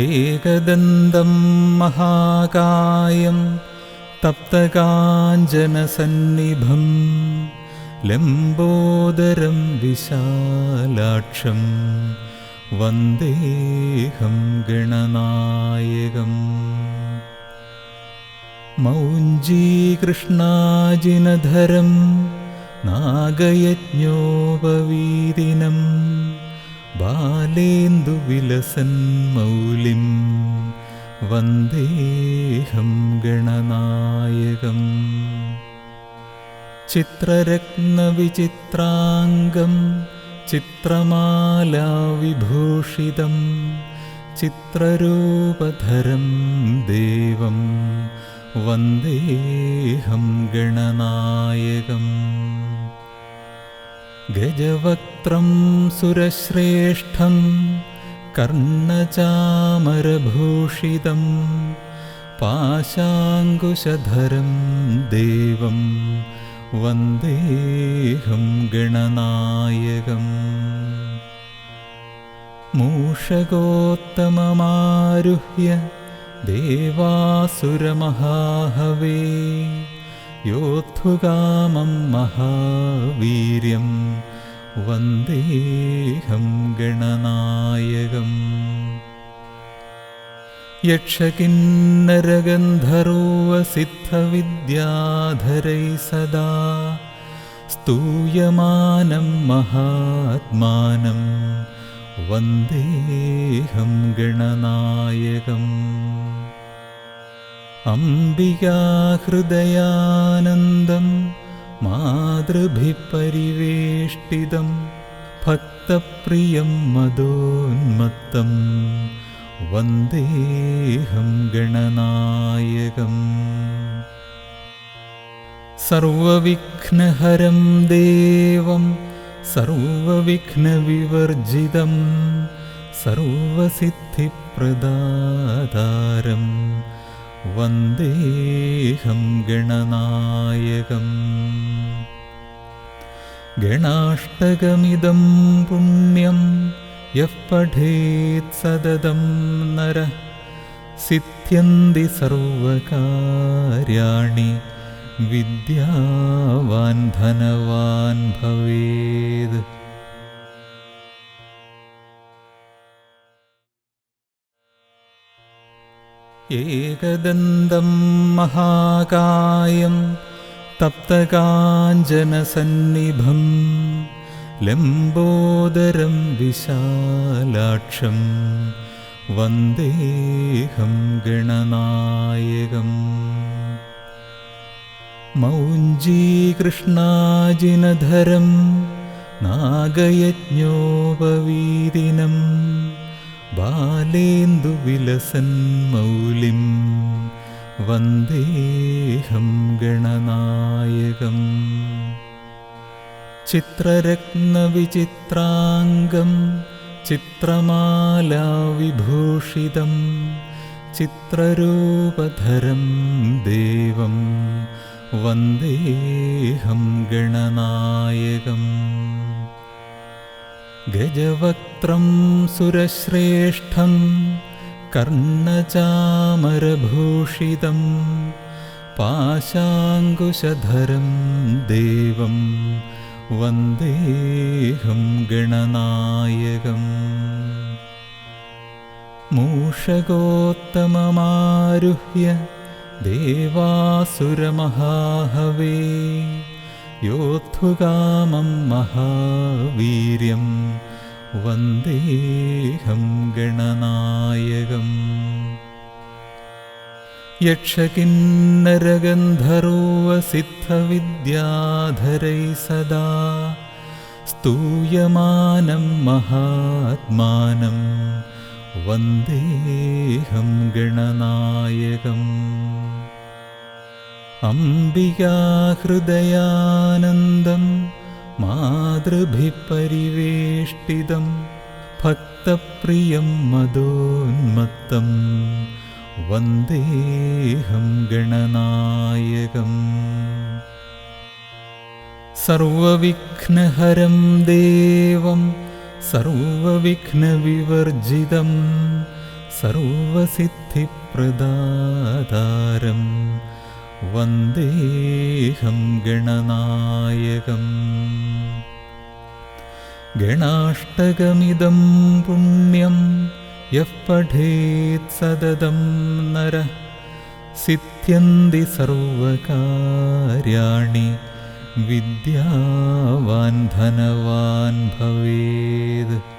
एकदन्तं महाकायं तप्तकाञ्जनसन्निभं लम्बोदरं विशालाक्षं वन्देऽहं गणनायकम् मौञ्जीकृष्णाजिनधरं नागयज्ञोपवीदिनं बालेन्दुविलसन्मौलिं वन्देऽहं गणनायकम् चित्ररत्नविचित्राङ्गं चित्रमालाविभूषितं चित्ररूपधरं देवं वन्देऽहं गणनायकम् गजवक्त्रं सुरश्रेष्ठं कर्णचामरभूषितं पाशाङ्कुशधरं देवं वन्देऽहं गणनायकम्। मूषकोत्तममारुह्य देवासुरमहाहवे योद्धुकामं महावीर्यं वन्देऽहं गणनायकम्। यक्षकिन्नरगन्धर्वसिद्धविद्याधरैः सदा स्तूयमानं महात्मानं वन्देऽहं गणनायकम् अम्बिकाहृदयानन्दं मातृभिः परिवेष्टितं भक्तप्रियं मदोन्मत्तं वन्देऽहं गणनायकम् सर्वविघ्नहरं देवं सर्वविघ्नविवर्जितं सर्वसिद्धिप्रदातारं वन्देऽहं गणनायकम्। गणाष्टकमिदं पुण्यं यः पठेत् सततं नरः सिद्ध्यन्ति सर्वकार्याणि विद्यावान् धनवान् भवेत् एकदन्तं महाकायं तप्तकाञ्जनसन्निभं लम्बोदरं विशालाक्षं वन्देऽहं गणनायकम् मौञ्जीकृष्णाजिनधरं नागयज्ञोपवीदिनं बालेन्दुविलसन्मौलिं वन्देऽहं गणनायकम् चित्ररत्नविचित्राङ्गं चित्रमालाविभूषितं चित्ररूपधरं देवं वन्देऽहं गणनायकम् गजवक्त्रं सुरश्रेष्ठं कर्णचामरभूषितं पाशाङ्कुशधरं देवं वन्देऽहं गणनायकम् मूषकोत्तममारुह्य देवासुरमहाहवे योद्धुकामं महावीर्यं वन्देऽहं गणनायकम् यक्षकिन्नरगन्धर्वसिद्धविद्याधरैः सदा स्तूयमानं महात्मानं वन्देऽहं गणनायकम् अम्बिकाहृदयानन्दं मातृभिः परिवेष्टितं भक्तप्रियं मदोन्मत्तं वन्देऽहं गणनायकम् सर्वविघ्नहरं देवं सर्वविघ्नविवर्जितं सर्वसिद्धिप्रदातारं वन्देऽहं गणनायकम्। गणाष्टकमिदं पुण्यं यः पठेत् सततं नरः। सिद्ध्यन्ति सर्वकार्याणि विद्यावान् धनवान् भवेत्